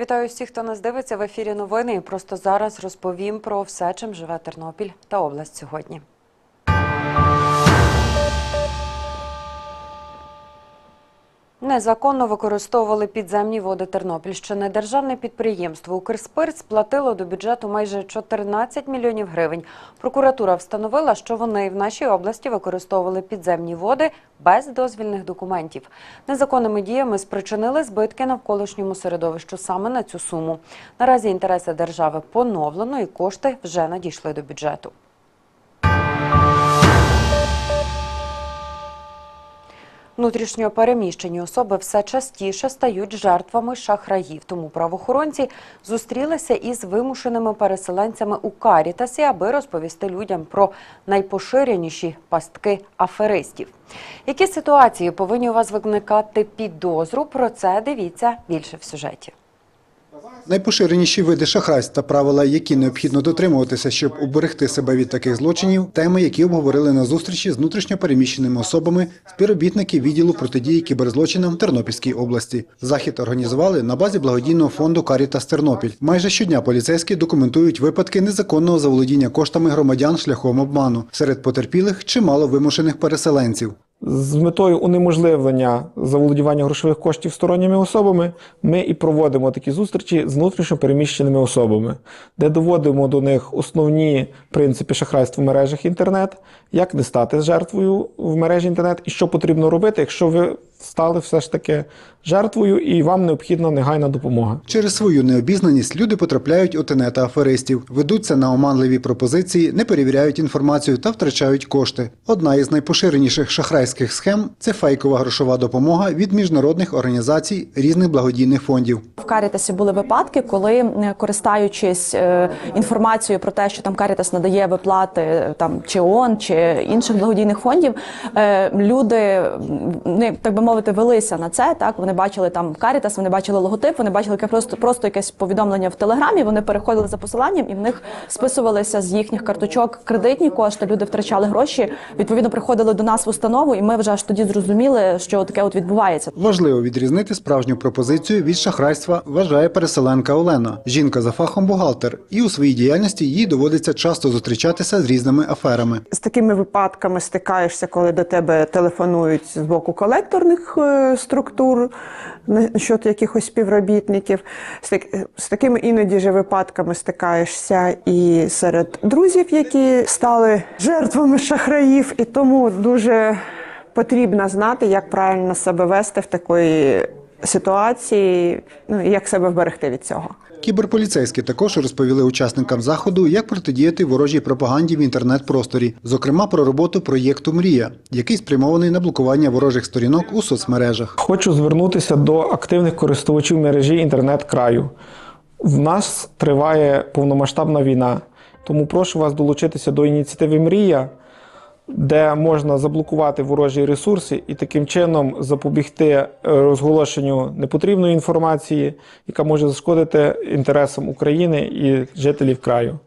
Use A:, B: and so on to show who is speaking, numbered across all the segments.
A: вітаю всіх, хто нас дивиться в ефірі новини. І просто зараз розповім про все, чим живе Тернопіль та область сьогодні. Незаконно використовували підземні води Тернопільщини. Державне підприємство «Укрспирт» сплатило до бюджету майже 14 мільйонів гривень. Прокуратура встановила, що вони в нашій області використовували підземні води без дозвільних документів. Незаконними діями спричинили збитки навколишньому середовищу саме на цю суму. Наразі інтереси держави поновлено і кошти вже надійшли до бюджету. Внутрішньо переміщені особи все частіше стають жертвами шахраїв. Тому правоохоронці зустрілися із вимушеними переселенцями у Карітасі, аби розповісти людям про найпоширеніші пастки аферистів. Які ситуації повинні у вас викликати підозру? Про це дивіться більше в сюжеті.
B: Найпоширеніші види шахрайств та правила, які необхідно дотримуватися, щоб уберегти себе від таких злочинів, теми, які обговорили на зустрічі з внутрішньо особами, співробітники відділу протидії кіберзлочинам в Тернопільській області. Захід організували на базі благодійного фонду Карітас Тернопіль. Майже щодня поліцейські документують випадки незаконного заволодіння коштами громадян шляхом обману. Серед потерпілих чимало вимушених переселенців.
C: З метою унеможливлення заволодівання грошових коштів сторонніми особами ми і проводимо такі зустрічі з внутрішньо переміщеними особами, де доводимо до них основні принципи шахрайства в мережах інтернет, як не стати жертвою в мережі інтернет і що потрібно робити, якщо ви стали все ж таки жертвою і вам необхідна негайна допомога.
B: Через свою необізнаність люди потрапляють у тенета аферистів, ведуться на оманливі пропозиції, не перевіряють інформацію та втрачають кошти. Одна із найпоширеніших шахрайських схем це фейкова грошова допомога від міжнародних організацій різних благодійних фондів.
D: В Карітасі були випадки, коли користуючись е, інформацією про те, що там Карітас надає виплати е, там чи ООН, чи інших благодійних фондів, е, люди не так би мовити велися на це. Так вони бачили там Карітас, вони бачили логотип, вони бачили яке просто просто якесь повідомлення в телеграмі. Вони переходили за посиланням, і в них списувалися з їхніх карточок кредитні кошти. Люди втрачали гроші. Відповідно, приходили до нас в установу, і ми вже аж тоді зрозуміли, що таке от відбувається.
B: Важливо відрізнити справжню пропозицію від шахрайства, вважає переселенка Олена. Жінка за фахом бухгалтер, і у своїй діяльності їй доводиться часто зустрічатися з різними аферами.
E: З такими випадками стикаєшся, коли до тебе телефонують з боку колекторних е, структур насчет якихось співробітників. З, з такими іноді же випадками стикаєшся і серед друзів, які стали жертвами шахраїв, і тому дуже потрібно знати, як правильно себе вести в такої ситуації, ну і як себе вберегти від цього.
B: Кіберполіцейські також розповіли учасникам заходу, як протидіяти ворожій пропаганді в інтернет-просторі, зокрема про роботу проєкту Мрія, який спрямований на блокування ворожих сторінок у соцмережах.
C: Хочу звернутися до активних користувачів мережі інтернет-краю. В нас триває повномасштабна війна, тому прошу вас долучитися до ініціативи Мрія, де можна заблокувати ворожі ресурси і таким чином запобігти е, розголошенню непотрібної інформації, яка може зашкодити інтересам України і жителів краю.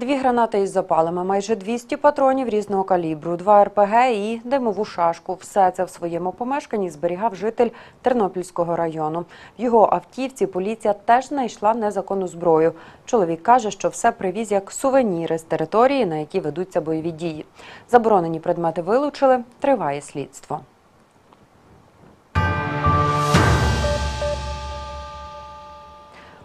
A: Дві гранати із запалами, майже 200 патронів різного калібру, два РПГ і димову шашку. Все це в своєму помешканні зберігав житель Тернопільського району. В його автівці поліція теж знайшла незаконну зброю. Чоловік каже, що все привіз як сувеніри з території, на які ведуться бойові дії. Заборонені предмети вилучили. Триває слідство.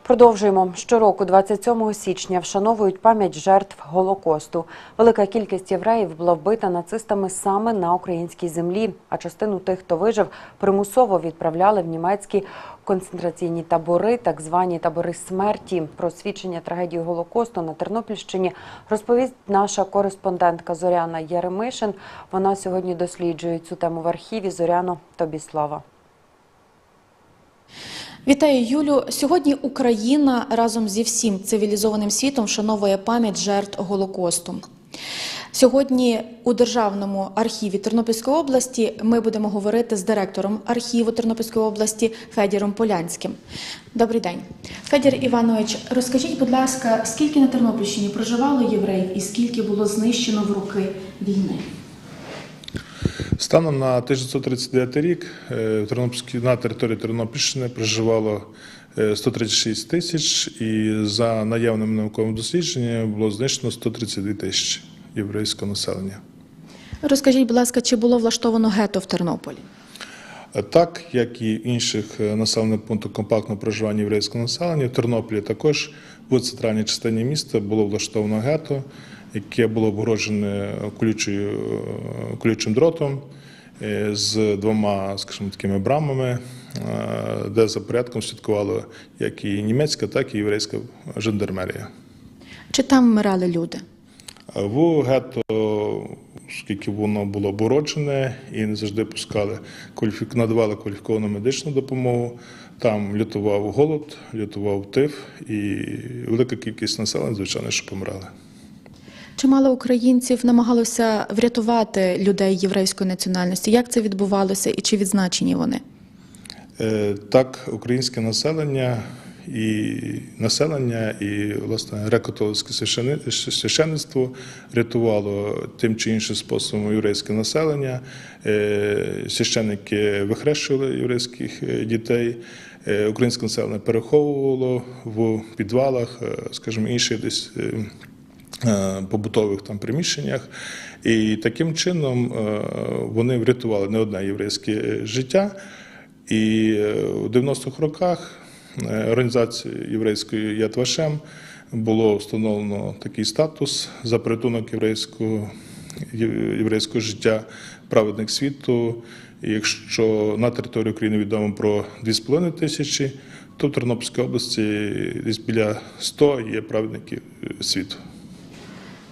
A: Продовжуємо. Щороку, 27 січня, вшановують пам'ять жертв Голокосту. Велика кількість євреїв була вбита нацистами саме на українській землі, а частину тих, хто вижив, примусово відправляли в німецькі концентраційні табори, так звані табори смерті. Про свідчення трагедії Голокосту на Тернопільщині розповість наша кореспондентка Зоряна Яремишин. Вона сьогодні досліджує цю тему в архіві. Зоряно, тобі слава.
F: Вітаю, Юлю. Сьогодні Україна разом зі всім цивілізованим світом вшановує пам'ять жертв Голокосту. Сьогодні у Державному архіві Тернопільської області ми будемо говорити з директором архіву Тернопільської області Федіром Полянським. Добрий день, Федір Іванович. Розкажіть, будь ласка, скільки на Тернопільщині проживало євреїв і скільки було знищено в роки війни?
G: Станом на 1939 рік е, на території Тернопільщини проживало е, 136 тисяч, і за наявними науковими дослідженнями було знищено 132 тисячі єврейського населення.
F: Розкажіть, будь ласка, чи було влаштовано гетто в Тернополі?
G: Е, Так, як і в інших е, населених пунктах компактного проживання єврейського населення, в Тернополі також в центральній частині міста було влаштовано гетто, яке було обгороджене колючою, е, колючим дротом е, з двома, скажімо, такими брамами, е, де за порядком слідкувала як і німецька, так і єврейська жандармерія.
F: Чи там вмирали люди?
G: В гетто, оскільки воно було обороджене і не завжди пускали, надавали кваліфіковану медичну допомогу, там лютував голод, лютував тиф і велика кількість населення, звичайно, що помирали.
F: Чимало українців намагалося врятувати людей єврейської національності. Як це відбувалося і чи відзначені вони?
G: Е, Так, українське населення і населення, і власне греко-католицьке священництво рятувало тим чи іншим способом єврейське населення. Е, Священники вихрещували єврейських е, дітей. Українське населення переховувало в підвалах, скажімо, інших десь. Е, побутових там приміщеннях, і таким чином е, вони врятували не одне єврейське е, життя. І у 90-х роках організацією єврейською Яд Вашем було встановлено такий статус за порятунок єврейського, єврейського життя праведник світу. І якщо на території України відомо про 2,5 тисячі, то в Тернопільській області десь біля 100 є праведників світу.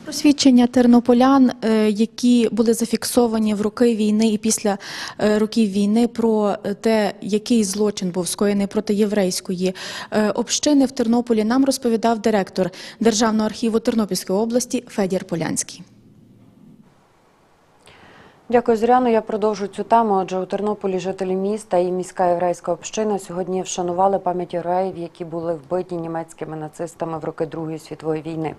F: Про свідчення тернополян, е, які були зафіксовані в роки війни і після е, років війни, про те, який злочин був скоєний проти єврейської е, общини в Тернополі, нам розповідав директор Державного архіву Тернопільської області Федір Полянський.
A: Дякую, Зоряно. Я продовжу цю тему. Отже, у Тернополі жителі міста і міська єврейська община сьогодні вшанували пам'ять євреїв, які були вбиті німецькими нацистами в роки Другої світової війни.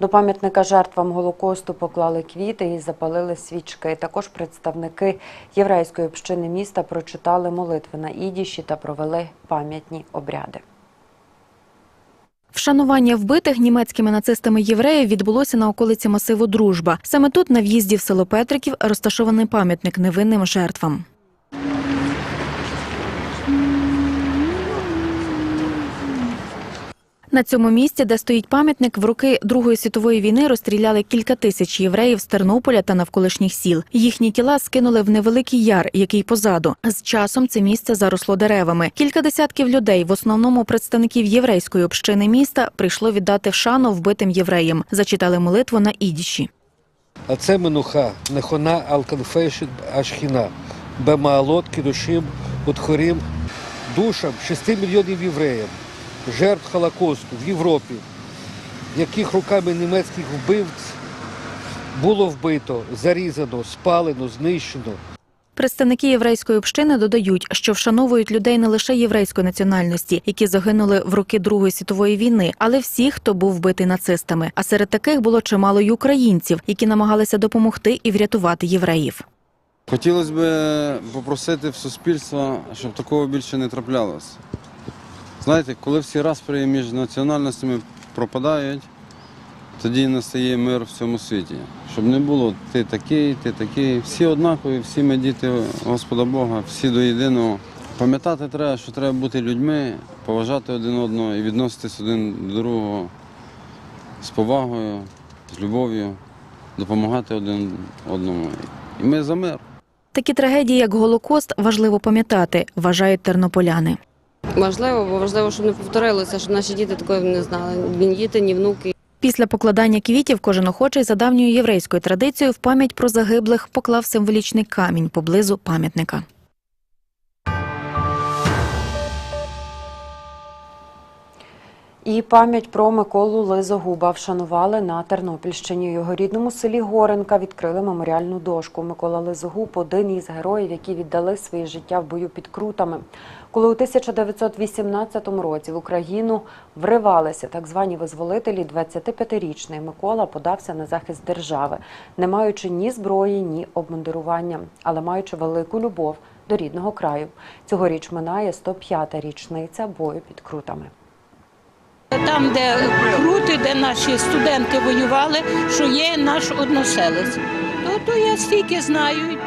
A: До пам'ятника жертвам Голокосту поклали квіти і запалили свічки. Також представники єврейської общини міста прочитали молитви на ідіші та провели пам'ятні обряди.
F: Вшанування вбитих німецькими нацистами євреїв відбулося на околиці масиву Дружба. Саме тут, на в'їзді в село Петриків, розташований пам'ятник невинним жертвам. На цьому місці, де стоїть пам'ятник, в роки Другої світової війни розстріляли кілька тисяч євреїв з Тернополя та навколишніх сіл. Їхні тіла скинули в невеликий яр, який позаду. З часом це місце заросло деревами. Кілька десятків людей, в основному представників єврейської общини міста, прийшло віддати шану вбитим євреям. Зачитали молитву на ідіші.
H: А це менуха, нехона алканфейшит ашхіна, бемаалот кідушим утхорім душам 6 мільйонів євреїв, жертв Холокосту в Європі, яких руками німецьких вбивць було вбито, зарізано, спалено, знищено.
F: Представники єврейської общини додають, що вшановують людей не лише єврейської національності, які загинули в роки Другої світової війни, але всіх, хто був вбитий нацистами. А серед таких було чимало й українців, які намагалися допомогти і врятувати євреїв.
I: Хотілося б попросити в суспільства, щоб такого більше не траплялося. Знаєте, коли всі распри між національностями пропадають, тоді настає мир в цьому світі. Щоб не було ти такий, ти такий. Всі однакові, всі ми діти Господа Бога, всі до єдиного. Пам'ятати треба, що треба бути людьми, поважати один одного і відноситись один до другого з повагою, з любов'ю, допомагати один одному. І ми за мир.
F: Такі трагедії, як Голокост, важливо пам'ятати, вважають тернополяни.
J: Важливо, бо важливо, щоб не повторилося, щоб наші діти такої не знали. Ні діти, ні внуки.
F: Після покладання квітів кожен охочий за давньою єврейською традицією в пам'ять про загиблих поклав символічний камінь поблизу пам'ятника.
A: І пам'ять про Миколу Лизогуба вшанували на Тернопільщині. Його рідному селі Горенка відкрили меморіальну дошку. Микола Лизогуб – один із героїв, які віддали своє життя в бою під крутами. Коли у 1918 році в Україну вривалися так звані визволителі, 25-річний Микола подався на захист держави, не маючи ні зброї, ні обмундирування, але маючи велику любов до рідного краю. Цьогоріч минає 105-та річниця бою під крутами.
K: Там, де крути, де наші студенти воювали, що є наш односелець. То, то я стільки знаю.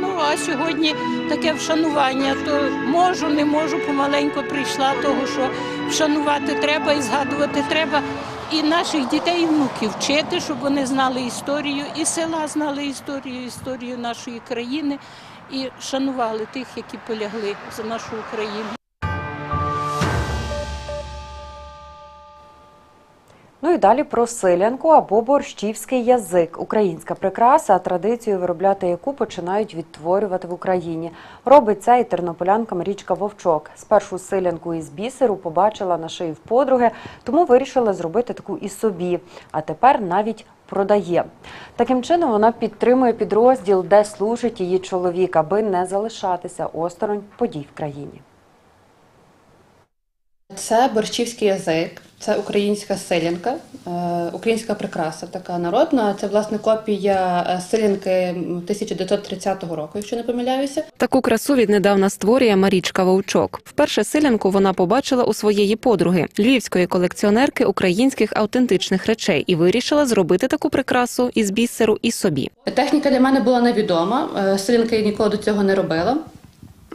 K: Ну а сьогодні таке вшанування, то можу, не можу, помаленьку прийшла, того що вшанувати треба і згадувати треба. І наших дітей і внуків вчити, щоб вони знали історію, і села знали історію, історію нашої країни, і шанували тих, які полягли за нашу Україну.
A: Ну далі про силянку або борщівський язик. Українська прикраса, традицію виробляти яку починають відтворювати в Україні. Робить це і тернополянка Марічка Вовчок. Спершу силянку із бісеру побачила на шиї в подруги, тому вирішила зробити таку і собі. А тепер навіть продає. Таким чином вона підтримує підрозділ, де служить її чоловік, аби не залишатися осторонь подій в країні.
L: Це борщівський язик, це українська селянка, е, українська прикраса така народна. Це власне копія е, селянки 1930 року, якщо не помиляюся.
M: Таку красу віднедавна створює Марічка Вовчок. Вперше силянку вона побачила у своєї подруги, львівської колекціонерки українських автентичних речей, і вирішила зробити таку прикрасу із бісеру і собі.
L: Техніка для мене була невідома. е, я ніколи до цього не робила.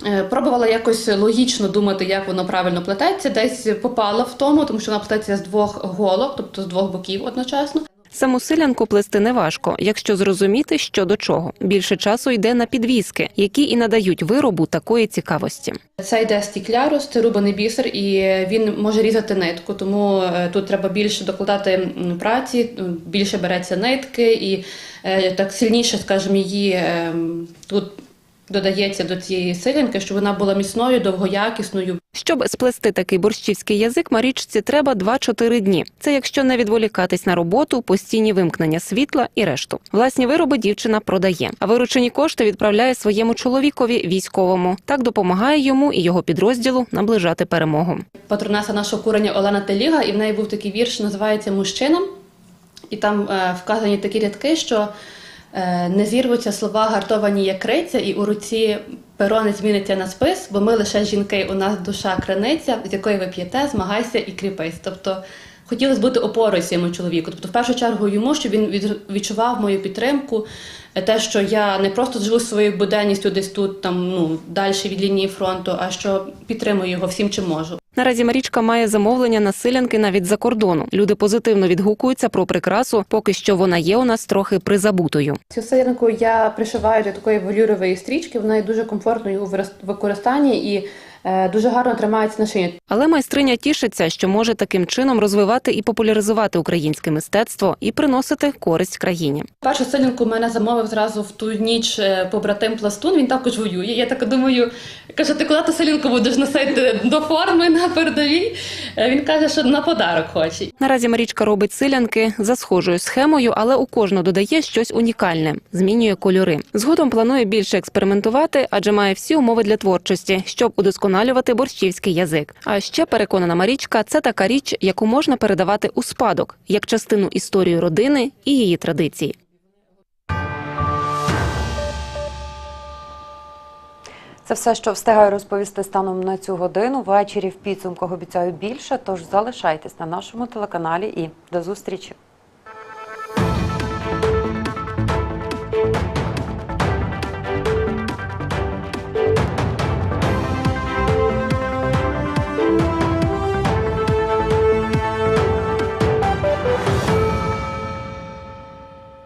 L: Е, Пробувала якось логічно думати, як воно правильно плететься. Десь попала в тому, тому що вона плететься з двох голок, тобто з двох боків одночасно.
M: Саму силянку плести неважко, якщо зрозуміти, що до чого. Більше часу йде на підвіски, які і надають виробу такої цікавості.
L: Це йде стіклярус, це рубаний бісер, і він може різати нитку, тому е, тут треба більше докладати праці, більше береться нитки, і е, так сильніше, скажімо, її е, тут додається до цієї силянки, щоб вона була міцною, довгоякісною.
M: Щоб сплести такий борщівський язик, Марічці треба 2-4 дні. Це якщо не відволікатись на роботу, постійні вимкнення світла і решту. Власні вироби дівчина продає, а виручені кошти відправляє своєму чоловікові військовому. Так допомагає йому і його підрозділу наближати перемогу.
L: Патронеса нашого курення Олена Теліга, і в неї був такий вірш, називається Мужчина. І там е, вказані такі рядки, що не зірвуться слова гартовані як криця, і у руці перо не зміниться на спис, бо ми лише жінки, у нас душа криниця, з якої ви п'єте, змагайся і кріпись. Тобто хотілося бути опорою своєму чоловіку. Тобто, в першу чергу йому, щоб він від- відчував мою підтримку, е, те, що я не просто живу своєю буденністю десь тут, там ну далі від лінії фронту, а що підтримую його всім, чим можу.
M: Наразі Марічка має замовлення на силянки навіть за кордону. Люди позитивно відгукуються про прикрасу, поки що вона є у нас трохи призабутою.
L: Цю сиренку я пришиваю до такої волюрової стрічки. Вона є дуже комфортною у використанні і дуже гарно тримається на шиї.
M: Але майстриня тішиться, що може таким чином розвивати і популяризувати українське мистецтво і приносити користь країні.
L: Першу силінку мене замовив зразу в ту ніч е, побратим пластун. Він також воює. Я так думаю, каже, ти коли ту силінку будеш носити до форми на передовій? Е, Він каже, що на подарок хоче.
M: Наразі Марічка робить силянки за схожою схемою, але у кожну додає щось унікальне, змінює кольори. Згодом планує більше експериментувати, адже має всі умови для творчості, щоб удосконалювати борщівський язик. А ще переконана Марічка, це така річ, яку можна передавати у спадок як частину історії родини і її традицій.
A: Це все, що встигаю розповісти станом на цю годину. Ввечері в підсумках обіцяю більше, тож залишайтесь на нашому телеканалі і до зустрічі.